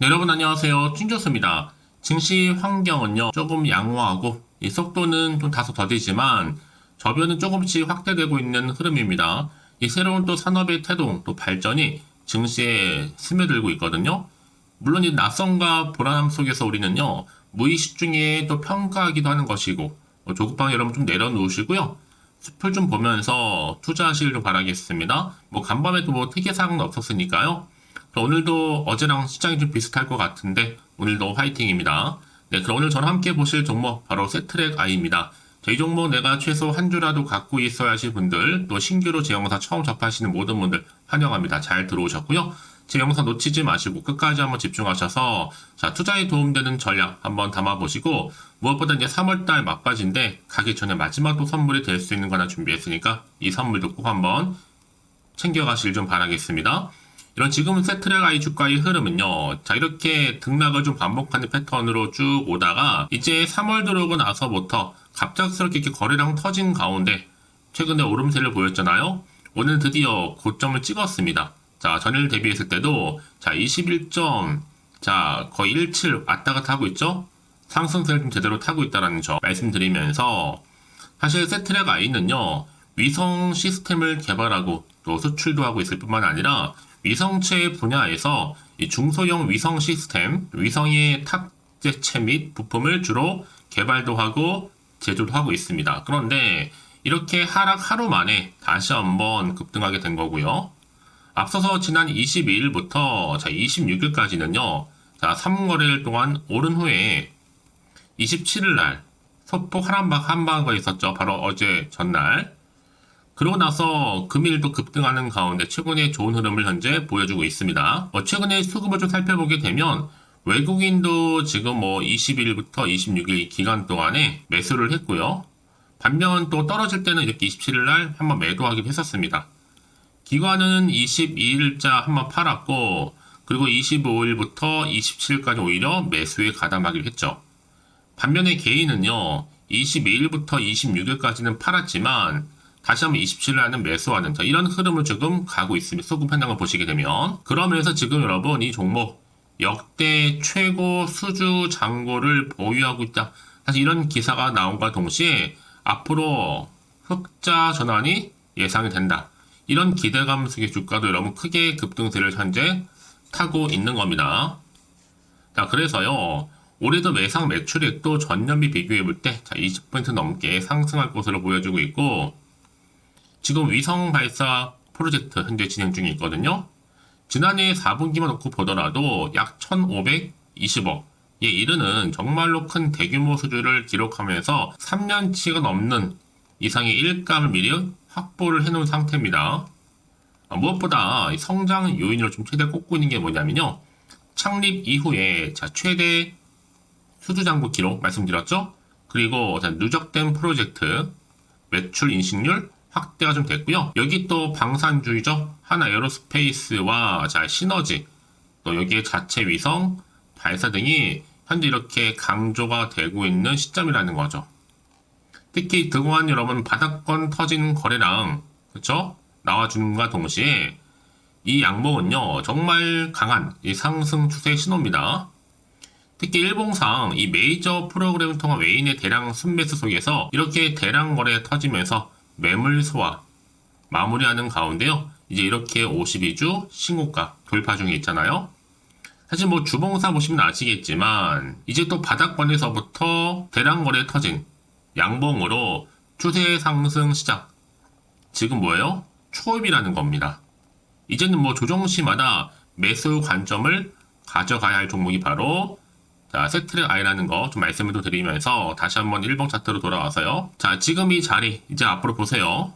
네, 여러분 안녕하세요. 찐조스입니다. 증시 환경은요, 조금 양호하고, 이 속도는 좀 다소 더디지만, 저변은 조금씩 확대되고 있는 흐름입니다. 이 새로운 또 산업의 태동, 또 발전이 증시에 스며들고 있거든요. 물론 이 낯선과 불안함 속에서 우리는요, 무의식 중에 또 평가하기도 하는 것이고, 뭐 조급한 여러분 좀 내려놓으시고요. 숲을 좀 보면서 투자하시길 좀 바라겠습니다. 뭐 간밤에도 뭐 특이사항은 없었으니까요. 오늘도 어제랑 시장이 좀 비슷할 것 같은데 오늘도 화이팅입니다. 네, 그럼 오늘 저랑 함께 보실 종목 바로 세트랙 아이입니다. 이 종목 내가 최소 한 주라도 갖고 있어야 하실 분들 또 신규로 제 영상 처음 접하시는 모든 분들 환영합니다. 잘 들어오셨고요. 제 영상 놓치지 마시고 끝까지 한번 집중하셔서 자 투자에 도움되는 전략 한번 담아보시고 무엇보다 이제 3월달 막바지인데 가기 전에 마지막 또 선물이 될 수 있는 거 하나 준비했으니까 이 선물도 꼭 한번 챙겨가실 좀 바라겠습니다. 이런 지금 세트랙 아이 주가의 흐름은요. 자, 이렇게 등락을 좀 반복하는 패턴으로 쭉 오다가 이제 3월 들어오고 나서부터 갑작스럽게 이렇게 거래량 터진 가운데 최근에 오름세를 보였잖아요. 오늘 드디어 고점을 찍었습니다. 자, 전일 대비했을 때도 자, 21점 자, 거의 17 왔다 갔다 하고 있죠? 상승세를 좀 제대로 타고 있다는 점 말씀드리면서 사실 세트랙 아이는요. 위성 시스템을 개발하고 또 수출도 하고 있을 뿐만 아니라 위성체 분야에서 이 중소형 위성 시스템, 위성의 탑재체 및 부품을 주로 개발도 하고 제조도 하고 있습니다. 그런데 이렇게 하락 하루 만에 다시 한번 급등하게 된 거고요. 앞서서 지난 22일부터 자 26일까지는요. 자 3거래일 동안 오른 후에 27일 날 소폭 하란방 한방가 있었죠. 바로 어제 전날. 그러고 나서 금일도 급등하는 가운데 최근에 좋은 흐름을 현재 보여주고 있습니다. 어, 최근에 수급을 좀 살펴보게 되면 외국인도 지금 뭐 20일부터 26일 기간 동안에 매수를 했고요. 반면 또 떨어질 때는 이렇게 27일 날 한번 매도하기도 했었습니다. 기관은 22일자 한번 팔았고 그리고 25일부터 27일까지 오히려 매수에 가담하기로 했죠. 반면에 개인은요. 22일부터 26일까지는 팔았지만 다시 한번 27일에는 매수하는 자, 이런 흐름을 지금 가고 있습니다. 소금 편향을 보시게 되면 그러면서 지금 여러분 이 종목 역대 최고 수주 잔고를 보유하고 있다. 사실 이런 기사가 나온과 동시에 앞으로 흑자 전환이 예상이 된다. 이런 기대감 속의 주가도 여러분 크게 급등세를 현재 타고 있는 겁니다. 자, 그래서요. 올해도 매상 매출액도 전년비 비교해 볼 때 20% 넘게 상승할 것으로 보여지고 있고 지금 위성 발사 프로젝트 현재 진행 중에 있거든요. 지난해 4분기만 놓고 보더라도 약 1,520억에 이르는 정말로 큰 대규모 수주를 기록하면서 3년치가 넘는 이상의 일감을 미리 확보를 해놓은 상태입니다. 아, 무엇보다 성장 요인으로 좀 최대 꼽고 있는 게 뭐냐면요. 창립 이후에 자, 최대 수주 잔고 기록 말씀드렸죠? 그리고 자, 누적된 프로젝트, 매출 인식률, 확대가 좀 됐고요. 여기 또 방산주의죠. 하나 에어로스페이스와 자 시너지 또 여기에 자체 위성 발사 등이 현재 이렇게 강조가 되고 있는 시점이라는 거죠. 특히 그동안 여러분 바닥권 터진 거래량 그렇죠? 나와주는과 동시에 이 양봉은요 정말 강한 이 상승 추세 신호입니다. 특히 일봉상 이 메이저 프로그램을 통한 외인의 대량 순매수 속에서 이렇게 대량 거래 터지면서 매물 소화 마무리하는 가운데요. 이제 이렇게 52주 신고가 돌파 중에 있잖아요. 사실 뭐 주봉사 보시면 아시겠지만 이제 또 바닥권에서부터 대량 거래 터진 양봉으로 추세 상승 시작. 지금 뭐예요? 초입이라는 겁니다. 이제는 뭐 조정시마다 매수 관점을 가져가야 할 종목이 바로 자, 세트랙 아이라는 거 좀 말씀을 또 드리면서 다시 한번 1번 차트로 돌아와서요. 자, 지금 이 자리 이제 앞으로 보세요.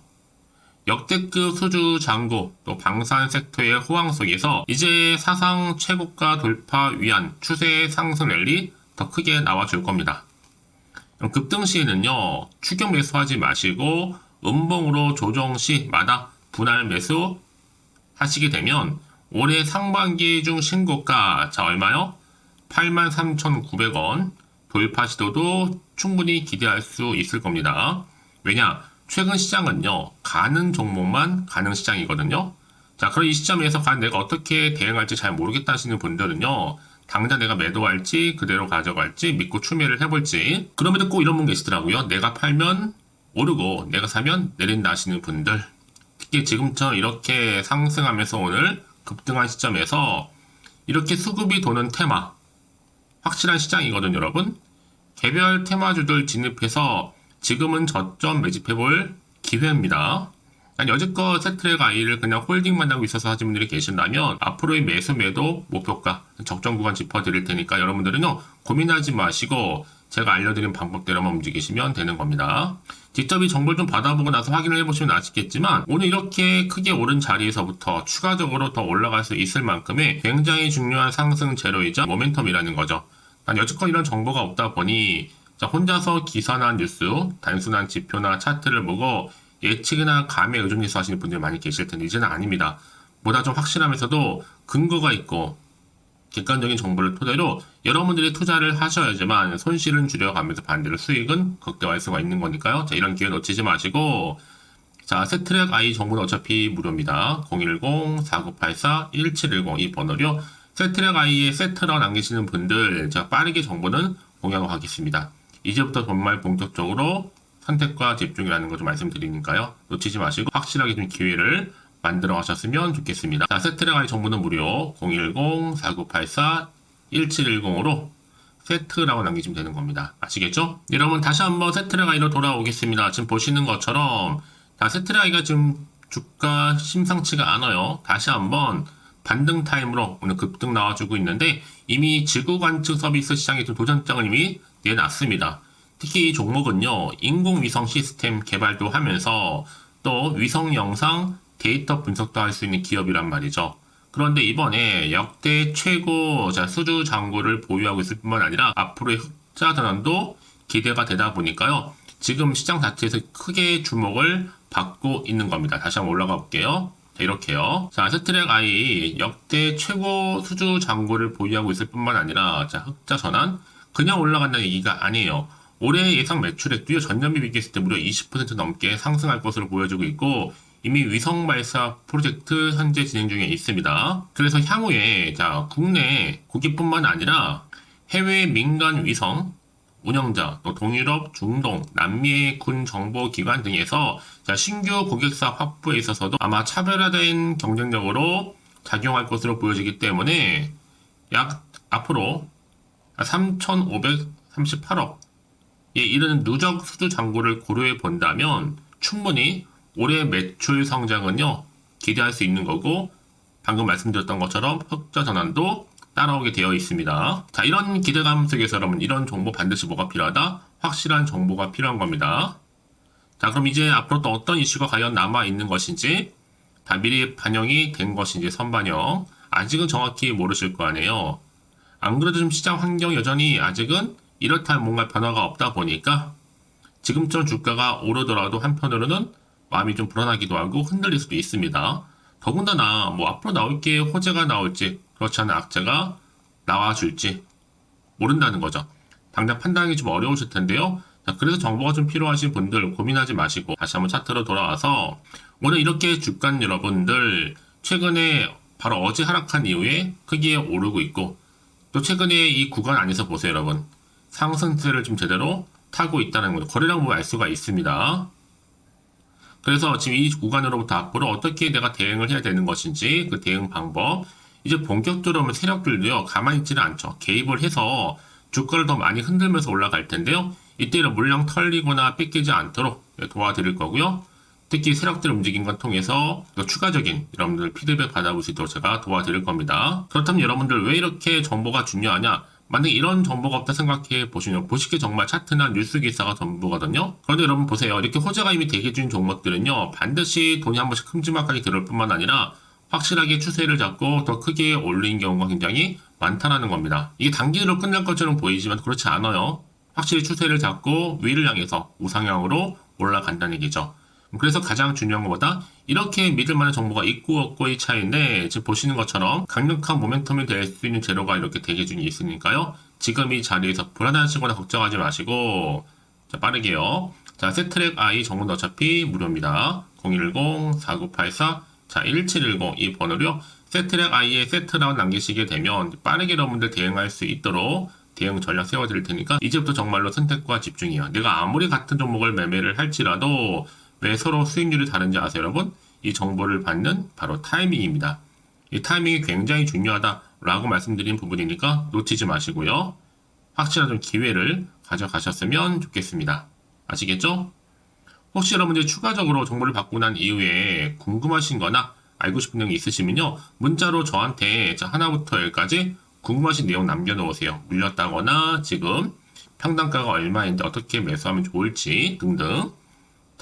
역대급 수주 장고 또 방산 섹터의 호황 속에서 이제 사상 최고가 돌파 위한 추세 상승 랠리 더 크게 나와줄 겁니다. 급등 시에는요 추격 매수하지 마시고 음봉으로 조정 시마다 분할 매수 하시게 되면 올해 상반기 중 신고가 자 얼마요? 83,900원 돌파 시도도 충분히 기대할 수 있을 겁니다. 왜냐? 최근 시장은요, 가는 종목만 가는 시장이거든요. 자, 그럼 이 시점에서 과연 내가 어떻게 대응할지 잘 모르겠다 하시는 분들은요, 당장 내가 매도할지 그대로 가져갈지 믿고 추매를 해볼지 그럼에도 꼭 이런 분 계시더라고요. 내가 팔면 오르고 내가 사면 내린다 하시는 분들 특히 지금처럼 이렇게 상승하면서 오늘 급등한 시점에서 이렇게 수급이 도는 테마 확실한 시장이거든요 여러분 개별 테마주들 진입해서 지금은 저점 매집해볼 기회입니다. 여지껏 세트랙 아이를 그냥 홀딩만 하고 있어서 하신 분들이 계신다면 앞으로의 매수 매도 목표가 적정 구간 짚어드릴 테니까 여러분들은요 고민하지 마시고 제가 알려드린 방법대로만 움직이시면 되는 겁니다. 직접 이 정보를 좀 받아보고 나서 확인을 해보시면 아시겠지만 오늘 이렇게 크게 오른 자리에서부터 추가적으로 더 올라갈 수 있을 만큼의 굉장히 중요한 상승 재료이자 모멘텀이라는 거죠. 난 여지껏 이런 정보가 없다 보니 자, 혼자서 기사나 뉴스, 단순한 지표나 차트를 보고 예측이나 감에 의존해서 하시는 분들이 많이 계실 텐데 이제는 아닙니다. 보다 좀 확실하면서도 근거가 있고 객관적인 정보를 토대로 여러분들이 투자를 하셔야지만 손실은 줄여가면서 반대로 수익은 극대화할 수가 있는 거니까요. 자, 이런 기회 놓치지 마시고 자, 세트랙 아이 정보는 어차피 무료입니다. 010-4984-1710 이 번호요. 세트랙 아이의 세트라고 남기시는 분들 제가 빠르게 정보는 공유하겠습니다. 이제부터 정말 본격적으로 선택과 집중이라는 거 좀 말씀드리니까요. 놓치지 마시고 확실하게 좀 기회를 만들어 가셨으면 좋겠습니다. 자, 세트랙 아이 정보는 무료 010-4984-1710으로 세트라고 남기시면 되는 겁니다. 아시겠죠? 여러분 다시 한번 세트랙 아이로 돌아오겠습니다. 지금 보시는 것처럼 자, 세트랙 아이가 지금 주가 심상치가 않아요. 다시 한번 반등 타임으로 오늘 급등 나와주고 있는데 이미 지구 관측 서비스 시장에 좀 도전장을 이미 내놨습니다. 특히 이 종목은요, 인공위성 시스템 개발도 하면서 또 위성 영상 데이터 분석도 할 수 있는 기업이란 말이죠. 그런데 이번에 역대 최고 자, 수주 잔고를 보유하고 있을 뿐만 아니라 앞으로의 흑자 전환도 기대가 되다 보니까요. 지금 시장 자체에서 크게 주목을 받고 있는 겁니다. 다시 한번 올라가 볼게요. 자, 이렇게요. 자, 스트랙 I 역대 최고 수주 잔고를 보유하고 있을 뿐만 아니라 자, 흑자 전환 그냥 올라간다는 얘기가 아니에요. 올해 예상 매출액도요 전년비 비교했을 때 무려 20% 넘게 상승할 것으로 보여지고 있고 이미 위성 발사 프로젝트 현재 진행 중에 있습니다. 그래서 향후에 자 국내 고객뿐만 아니라 해외 민간 위성 운영자, 또 동유럽, 중동, 남미의 군 정보 기관 등에서 자, 신규 고객사 확보에 있어서도 아마 차별화된 경쟁력으로 작용할 것으로 보여지기 때문에 약 앞으로 3,538억에 이르는 누적 수주 잔고를 고려해 본다면 충분히 올해 매출 성장은요 기대할 수 있는 거고 방금 말씀드렸던 것처럼 흑자 전환도 따라오게 되어 있습니다. 자 이런 기대감 속에서 여러분 이런 정보 반드시 뭐가 필요하다? 확실한 정보가 필요한 겁니다. 자 그럼 이제 앞으로 또 어떤 이슈가 과연 남아 있는 것인지 다 미리 반영이 된 것인지 선반영 아직은 정확히 모르실 거 아니에요. 안 그래도 좀 시장 환경 여전히 아직은 이렇다 할 뭔가 변화가 없다 보니까 지금처럼 주가가 오르더라도 한편으로는 마음이 좀 불안하기도 하고 흔들릴 수도 있습니다. 더군다나 뭐 앞으로 나올 게 호재가 나올지 그렇지 않은 악재가 나와줄지 모른다는 거죠. 당장 판단하기 좀 어려우실 텐데요. 자, 그래서 정보가 좀 필요하신 분들 고민하지 마시고 다시 한번 차트로 돌아와서 오늘 이렇게 주간 여러분들 최근에 바로 어제 하락한 이후에 크게 오르고 있고 또 최근에 이 구간 안에서 보세요 여러분 상승세를 좀 제대로 타고 있다는 거죠. 거래량 보면 알 수가 있습니다. 그래서 지금 이 구간으로부터 앞으로 어떻게 내가 대응을 해야 되는 것인지 그 대응 방법 이제 본격적으로 세력들도요 가만히 있지는 않죠. 개입을 해서 주가를 더 많이 흔들면서 올라갈 텐데요. 이때는 물량 털리거나 뺏기지 않도록 도와드릴 거고요. 특히 세력들 움직임 걸 통해서 또 추가적인 여러분들 피드백 받아볼 수 있도록 제가 도와드릴 겁니다. 그렇다면 여러분들 왜 이렇게 정보가 중요하냐 만약에 이런 정보가 없다 생각해 보시면 보시기에 정말 차트나 뉴스 기사가 전부거든요. 그런데 여러분 보세요. 이렇게 호재가 이미 대기 중인 종목들은요. 반드시 돈이 한 번씩 큼지막하게 들을 뿐만 아니라 확실하게 추세를 잡고 더 크게 올린 경우가 굉장히 많다라는 겁니다. 이게 단기로 끝날 것처럼 보이지만 그렇지 않아요. 확실히 추세를 잡고 위를 향해서 우상향으로 올라간다는 얘기죠. 그래서 가장 중요한 것보다 이렇게 믿을 만한 정보가 있고 없고의 차이인데 지금 보시는 것처럼 강력한 모멘텀이 될 수 있는 재료가 이렇게 대기 중에 있으니까요. 지금 이 자리에서 불안하시거나 걱정하지 마시고 자 빠르게요. 자 세트랙 I 정보는 어차피 무료입니다. 010-4984 자 1710 이 번호로요. 세트랙 I에 세트라고 남기시게 되면 빠르게 여러분들 대응할 수 있도록 대응 전략 세워드릴 테니까 이제부터 정말로 선택과 집중이에요. 내가 아무리 같은 종목을 매매를 할지라도 왜 서로 수익률이 다른지 아세요, 여러분? 이 정보를 받는 바로 타이밍입니다. 이 타이밍이 굉장히 중요하다라고 말씀드린 부분이니까 놓치지 마시고요. 확실한 좀 기회를 가져가셨으면 좋겠습니다. 아시겠죠? 혹시 여러분들이 추가적으로 정보를 받고 난 이후에 궁금하신 거나 알고 싶은 내용이 있으시면요. 문자로 저한테 자, 하나부터 열까지 궁금하신 내용 남겨놓으세요. 물렸다거나 지금 평단가가 얼마인지 어떻게 매수하면 좋을지 등등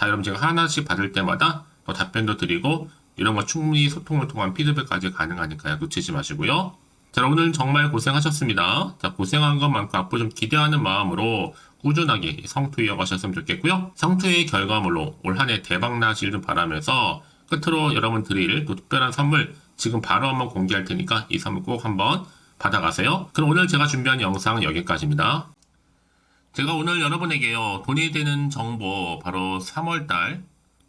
다 여러분 제가 하나씩 받을 때마다 더 답변도 드리고 이런 거 충분히 소통을 통한 피드백까지 가능하니까요. 놓치지 마시고요. 자, 여러분들 정말 고생하셨습니다. 자, 고생한 것만큼 앞으로 좀 기대하는 마음으로 꾸준하게 성투 이어가셨으면 좋겠고요. 성투의 결과물로 올 한 해 대박 나시길 좀 바라면서 끝으로 여러분 드릴 또 특별한 선물 지금 바로 한번 공개할 테니까 이 선물 꼭 한번 받아가세요. 그럼 오늘 제가 준비한 영상은 여기까지입니다. 제가 오늘 여러분에게요 돈이 되는 정보 바로 3월달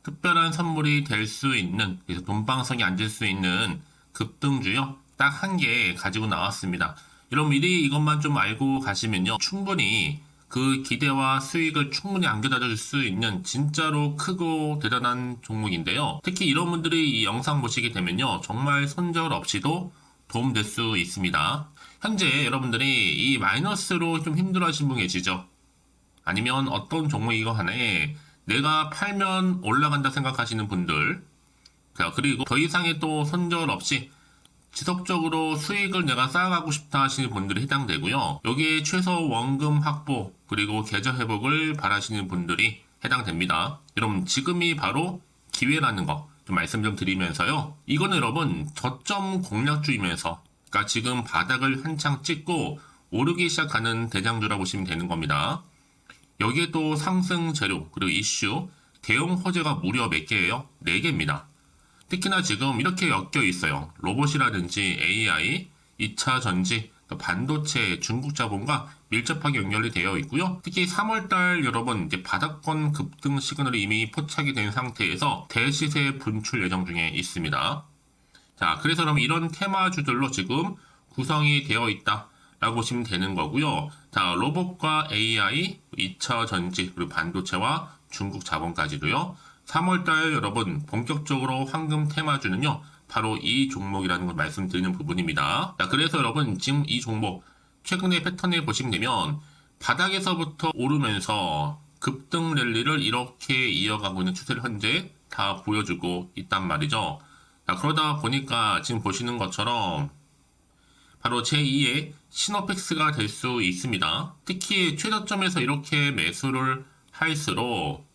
특별한 선물이 될 수 있는 그래서 돈방석이 앉을 수 있는 급등주요 딱 한 개 가지고 나왔습니다. 여러분 미리 이것만 좀 알고 가시면요 충분히 그 기대와 수익을 충분히 안겨다 줄 수 있는 진짜로 크고 대단한 종목인데요. 특히 이런 분들이 이 영상 보시게 되면요 정말 손절 없이도 도움될 수 있습니다. 현재 여러분들이 이 마이너스로 좀 힘들어 하신 분 계시죠? 아니면 어떤 종목이거 하나에 내가 팔면 올라간다 생각하시는 분들 자, 그리고 더 이상의 또 손절 없이 지속적으로 수익을 내가 쌓아가고 싶다 하시는 분들이 해당되고요. 여기에 최소 원금 확보 그리고 계좌 회복을 바라시는 분들이 해당됩니다. 여러분 지금이 바로 기회라는 거 좀 말씀 좀 드리면서요. 이거는 여러분 저점 공략주이면서 그러니까 지금 바닥을 한창 찍고 오르기 시작하는 대장주라고 보시면 되는 겁니다. 여기에 또 상승 재료 그리고 이슈 대형 호재가 무려 몇 개예요? 4개입니다. 특히나 지금 이렇게 엮여 있어요. 로봇이라든지 AI, 2차 전지, 또 반도체, 중국 자본과 밀접하게 연결이 되어 있고요. 특히 3월달 여러분 이제 바닥권 급등 시그널이 이미 포착이 된 상태에서 대시세 분출 예정 중에 있습니다. 자, 그래서 그럼 이런 테마주들로 지금 구성이 되어 있다. 라고 보시면 되는 거고요. 자, 로봇과 AI, 2차 전지, 그리고 반도체와 중국 자본까지도요. 3월달 여러분 본격적으로 황금 테마주는요. 바로 이 종목이라는 걸 말씀드리는 부분입니다. 자, 그래서 여러분 지금 이 종목 최근의 패턴을 보시면 되면 바닥에서부터 오르면서 급등 랠리를 이렇게 이어가고 있는 추세를 현재 다 보여주고 있단 말이죠. 자, 그러다 보니까 지금 보시는 것처럼 바로 제2의 시노펙스가 될 수 있습니다. 특히 최저점에서 이렇게 매수를 할수록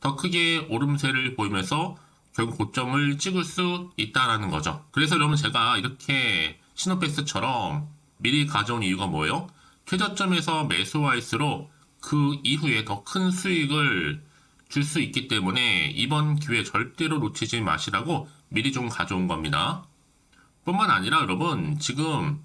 더 크게 오름세를 보이면서 결국 고점을 찍을 수 있다라는 거죠. 그래서 여러분 제가 이렇게 시노펙스처럼 미리 가져온 이유가 뭐예요? 최저점에서 매수할수록 그 이후에 더 큰 수익을 줄 수 있기 때문에 이번 기회 절대로 놓치지 마시라고 미리 좀 가져온 겁니다. 뿐만 아니라 여러분 지금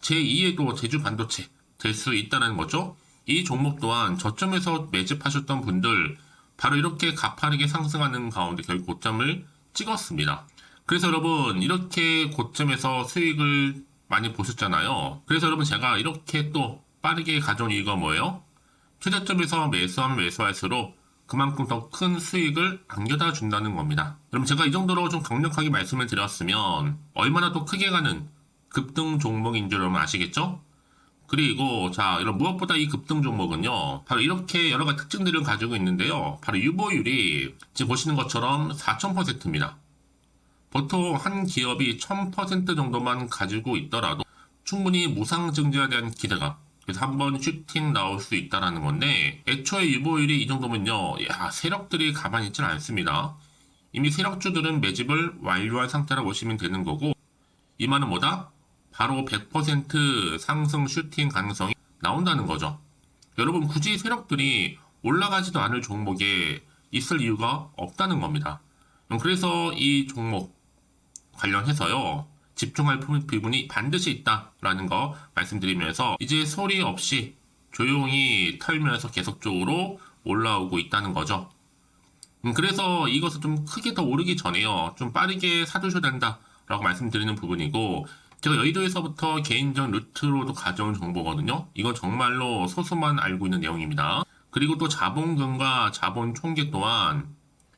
제2에도 제주 반도체 될 수 있다는 거죠. 이 종목 또한 저점에서 매집하셨던 분들 바로 이렇게 가파르게 상승하는 가운데 결국 고점을 찍었습니다. 그래서 여러분 이렇게 고점에서 수익을 많이 보셨잖아요. 그래서 여러분 제가 이렇게 또 빠르게 가져온 이유가 뭐예요? 최저점에서 매수하면 매수할수록 그만큼 더 큰 수익을 안겨다 준다는 겁니다. 여러분 제가 이 정도로 좀 강력하게 말씀을 드렸으면 얼마나 또 크게 가는 급등 종목인 줄 여러분 아시겠죠? 그리고 자 이런 무엇보다 이 급등 종목은요 바로 이렇게 여러 가지 특징들을 가지고 있는데요 바로 유보율이 지금 보시는 것처럼 4000%입니다 보통 한 기업이 1000% 정도만 가지고 있더라도 충분히 무상 증자에 대한 기대감 그래서 한 번 슈팅 나올 수 있다라는 건데 애초에 유보율이 이 정도면요 야 세력들이 가만히 있지는 않습니다 이미 세력주들은 매집을 완료한 상태라고 보시면 되는 거고 이 말은 뭐다? 바로 100% 상승 슈팅 가능성이 나온다는 거죠. 여러분 굳이 세력들이 올라가지도 않을 종목에 있을 이유가 없다는 겁니다. 그래서 이 종목 관련해서요. 집중할 부분이 반드시 있다라는 거 말씀드리면서 이제 소리 없이 조용히 털면서 계속적으로 올라오고 있다는 거죠. 음, 그래서 이것을 좀 크게 더 오르기 전에요. 좀 빠르게 사두셔야 된다. 라고 말씀드리는 부분이고 제가 여의도에서부터 개인적 루트로도 가져온 정보거든요. 이건 정말로 소수만 알고 있는 내용입니다. 그리고 또 자본금과 자본 총계 또한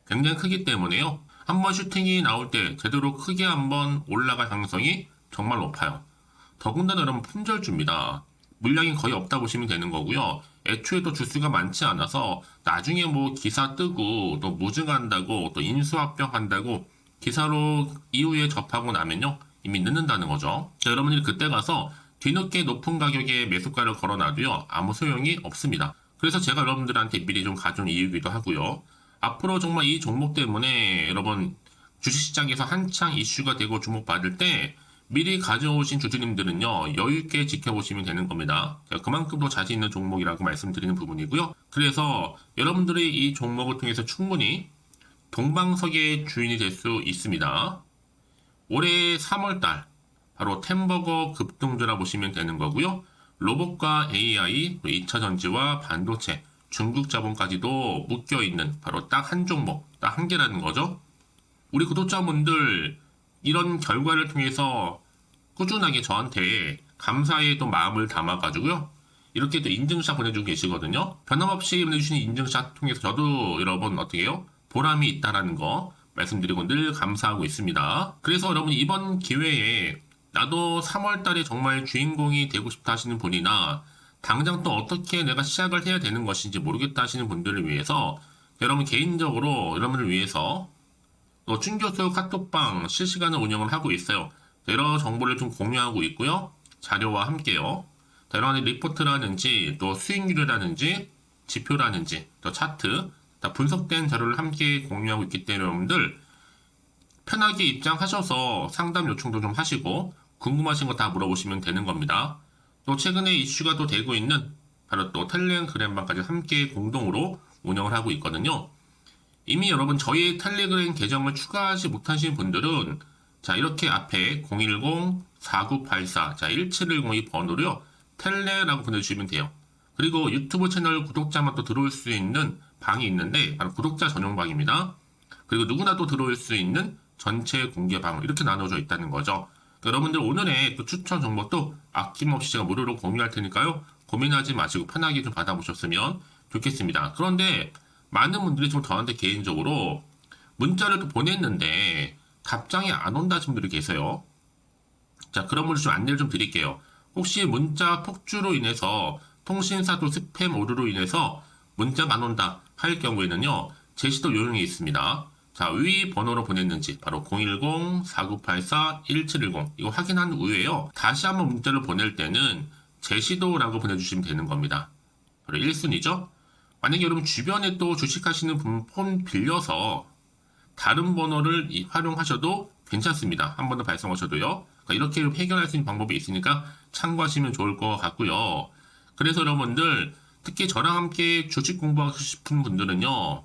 굉장히 크기 때문에요. 한번 슈팅이 나올 때 제대로 크게 한번 올라갈 가능성이 정말 높아요. 더군다나 여러분 품절주입니다. 물량이 거의 없다 보시면 되는 거고요. 애초에 또 주수가 많지 않아서 나중에 뭐 기사 뜨고 또 무증한다고 또 인수합병한다고 기사로 이후에 접하고 나면요 이미 늦는다는 거죠. 자, 여러분들이 그때 가서 뒤늦게 높은 가격에 매수가를 걸어놔도요 아무 소용이 없습니다. 그래서 제가 여러분들한테 미리 좀 가져온 이유기도 하고요. 앞으로 정말 이 종목 때문에 여러분 주식시장에서 한창 이슈가 되고 주목받을 때 미리 가져오신 주주님들은요 여유있게 지켜보시면 되는 겁니다. 제가 그만큼 더 자신 있는 종목이라고 말씀드리는 부분이고요. 그래서 여러분들이 이 종목을 통해서 충분히 동방석의 주인이 될 수 있습니다. 올해 3월달 바로 템버거 급등주라 보시면 되는 거고요. 로봇과 AI, 2차 전지와 반도체, 중국 자본까지도 묶여 있는 바로 딱 한 종목, 딱 한 개라는 거죠. 우리 구독자분들 이런 결과를 통해서 꾸준하게 저한테 감사의 또 마음을 담아가지고요. 이렇게 또 인증샷 보내주고 계시거든요. 변함없이 보내주시는 인증샷 통해서 저도 여러분 어떻게 해요? 보람이 있다라는 거 말씀드리고 늘 감사하고 있습니다. 그래서 여러분 이번 기회에 나도 3월 달에 정말 주인공이 되고 싶다 하시는 분이나 당장 또 어떻게 내가 시작을 해야 되는 것인지 모르겠다 하시는 분들을 위해서 여러분 개인적으로 여러분을 위해서 또 춘교수 카톡방 실시간으로 운영을 하고 있어요. 여러 정보를 좀 공유하고 있고요. 자료와 함께요. 여러 가지 리포트라든지 또 수익률이라든지 지표라든지 또 차트 다 분석된 자료를 함께 공유하고 있기 때문에 여러분들 편하게 입장하셔서 상담 요청도 좀 하시고 궁금하신 거 다 물어보시면 되는 겁니다. 또 최근에 이슈가 또 되고 있는 바로 또 텔레그램방까지 함께 공동으로 운영을 하고 있거든요. 이미 여러분 저희 텔레그램 계정을 추가하지 못하신 분들은 자 이렇게 앞에 010-4984 자 1710이 번호로요 텔레라고 보내주시면 돼요. 그리고 유튜브 채널 구독자만 또 들어올 수 있는 방이 있는데 바로 구독자 전용 방입니다. 그리고 누구나 또 들어올 수 있는 전체 공개 방 이렇게 나눠져 있다는 거죠. 여러분들 오늘의 또 추천 정보도 아낌없이 제가 무료로 공유할 테니까요. 고민하지 마시고 편하게 좀 받아보셨으면 좋겠습니다. 그런데 많은 분들이 좀 저한테 개인적으로 문자를 또 보냈는데 답장이 안 온다 하신 분들이 계세요. 자, 그런 분들 좀 안내를 좀 드릴게요. 혹시 문자 폭주로 인해서 통신사 또 스팸 오류로 인해서 문자가 안 온다 할 경우에는요, 제시도 요령이 있습니다. 자, 위 번호로 보냈는지 바로 010-4984-1710 이거 확인한 후에요. 다시 한번 문자를 보낼 때는 제시도라고 보내주시면 되는 겁니다. 바로 1순위죠. 만약에 여러분 주변에 또 주식하시는 분 폰 빌려서 다른 번호를 이- 활용하셔도 괜찮습니다. 한 번 더 발송하셔도요. 그러니까 이렇게 해결할 수 있는 방법이 있으니까 참고하시면 좋을 것 같고요. 그래서 여러분들 특히 저랑 함께 주식 공부하고 싶은 분들은요.